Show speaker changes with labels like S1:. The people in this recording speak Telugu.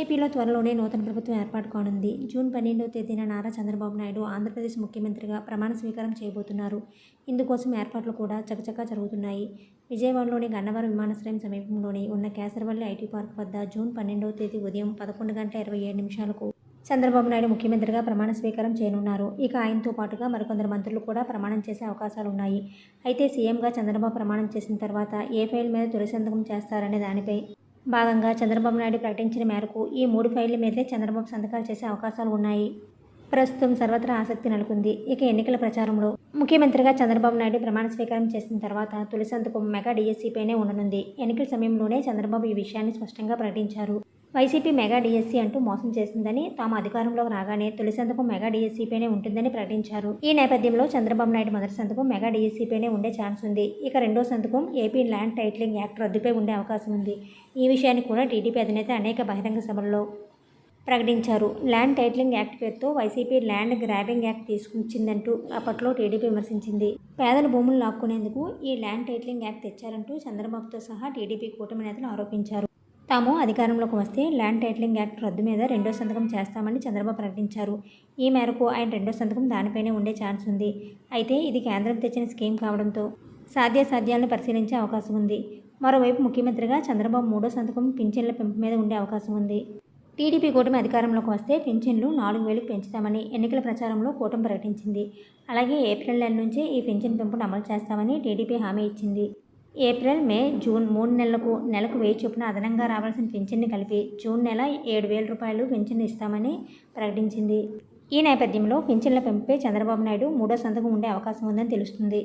S1: ఏపీలో త్వరలోనే నూతన ప్రభుత్వం ఏర్పాటు కానుంది. జూన్ పన్నెండవ తేదీన నారా చంద్రబాబు నాయుడు ఆంధ్రప్రదేశ్ ముఖ్యమంత్రిగా ప్రమాణ స్వీకారం చేయబోతున్నారు. ఇందుకోసం ఏర్పాట్లు కూడా చకచకా జరుగుతున్నాయి. విజయవాడలోని గన్నవరం విమానాశ్రయం సమీపంలోని ఉన్న కేసరవల్లి ఐటీ పార్క్ వద్ద జూన్ పన్నెండవ తేదీ ఉదయం పదకొండు గంటల ఇరవై ఏడు నిమిషాలకు చంద్రబాబు నాయుడు ముఖ్యమంత్రిగా ప్రమాణ స్వీకారం చేయనున్నారు. ఇక ఆయనతో పాటుగా మరికొందరు మంత్రులు కూడా ప్రమాణం చేసే అవకాశాలు ఉన్నాయి. అయితే సీఎంగా చంద్రబాబు ప్రమాణం చేసిన తర్వాత ఏ ఫైల్ మీద తొలి సంతకం చేస్తారనే దానిపై భాగంగా చంద్రబాబు నాయుడు ప్రకటించిన మేరకు ఈ మూడు ఫైళ్ళ మీదే చంద్రబాబు సంతకాలు చేసే అవకాశాలు ఉన్నాయి. ప్రస్తుతం సర్వత్రా ఆసక్తి నెలకొంది. ఇక ఎన్నికల ప్రచారంలో ముఖ్యమంత్రిగా చంద్రబాబు నాయుడు ప్రమాణ స్వీకారం చేసిన తర్వాత తొలి సంతకం మెగా డిఎస్సీపైనే ఉండనుంది. ఎన్నికల సమయంలోనే చంద్రబాబు ఈ విషయాన్ని స్పష్టంగా ప్రకటించారు. వైసీపీ మెగా డిఎస్సీ అంటూ మోసం చేసిందని తాము అధికారంలోకి రాగానే తొలి సంతకం మెగా డిఎస్సీపైనే ఉంటుందని ప్రకటించారు. ఈ నేపథ్యంలో చంద్రబాబు నాయుడు మొదటి సంతకం మెగా డిఎస్సీపైనే ఉండే ఛాన్స్ ఉంది. ఇక రెండో సంతకం ఏపీ ల్యాండ్ టైటిలింగ్ యాక్ట్ రద్దుపై ఉండే అవకాశం ఉంది. ఈ విషయాన్ని కూడా టీడీపీ అధినేత అనేక బహిరంగ సభల్లో ప్రకటించారు. ల్యాండ్ టైటిలింగ్ యాక్ట్ పేరుతో వైసీపీ ల్యాండ్ గ్రాబింగ్ యాక్ట్ తీసుకొచ్చిందంటూ అప్పట్లో టీడీపీ విమర్శించింది. పేదల భూములు లాక్కునేందుకు ఈ ల్యాండ్ టైటిలింగ్ యాక్ట్ తెచ్చారంటూ చంద్రబాబుతో సహా టీడీపీ కూటమి నేతలు ఆరోపించారు. తాము అధికారంలోకి వస్తే ల్యాండ్ టైటిలింగ్ యాక్ట్ రద్దు మీద రెండో సంతకం చేస్తామని చంద్రబాబు ప్రకటించారు. ఈ మేరకు ఆయన రెండో సంతకం దానిపైనే ఉండే ఛాన్స్ ఉంది. అయితే ఇది కేంద్రం తెచ్చిన స్కీమ్ కావడంతో సాధ్యాసాధ్యాలను పరిశీలించే అవకాశం ఉంది. మరోవైపు ముఖ్యమంత్రిగా చంద్రబాబు మూడో సంతకం పింఛన్ల పెంపు మీద ఉండే అవకాశం ఉంది. టీడీపీ కూటమి అధికారంలోకి వస్తే పింఛన్లు నాలుగు వేలకు పెంచుతామని ఎన్నికల ప్రచారంలో కూటమి ప్రకటించింది. అలాగే ఏప్రిల్ నెల నుంచి ఈ పింఛన్ పెంపును అమలు చేస్తామని టీడీపీ హామీ ఇచ్చింది. ఏప్రిల్ మే జూన్ మూడు నెలలకు నెలకు వెయ్యి చొప్పున అదనంగా రావాల్సిన పింఛన్ని కలిపి జూన్ నెల ఏడు వేల రూపాయలు పెన్షన్ ఇస్తామని ప్రకటించింది. ఈ నేపథ్యంలో పెన్షన్ల పెంపుపై చంద్రబాబు నాయుడు మూడో సంతకం ఉండే అవకాశం ఉందని తెలుస్తుంది.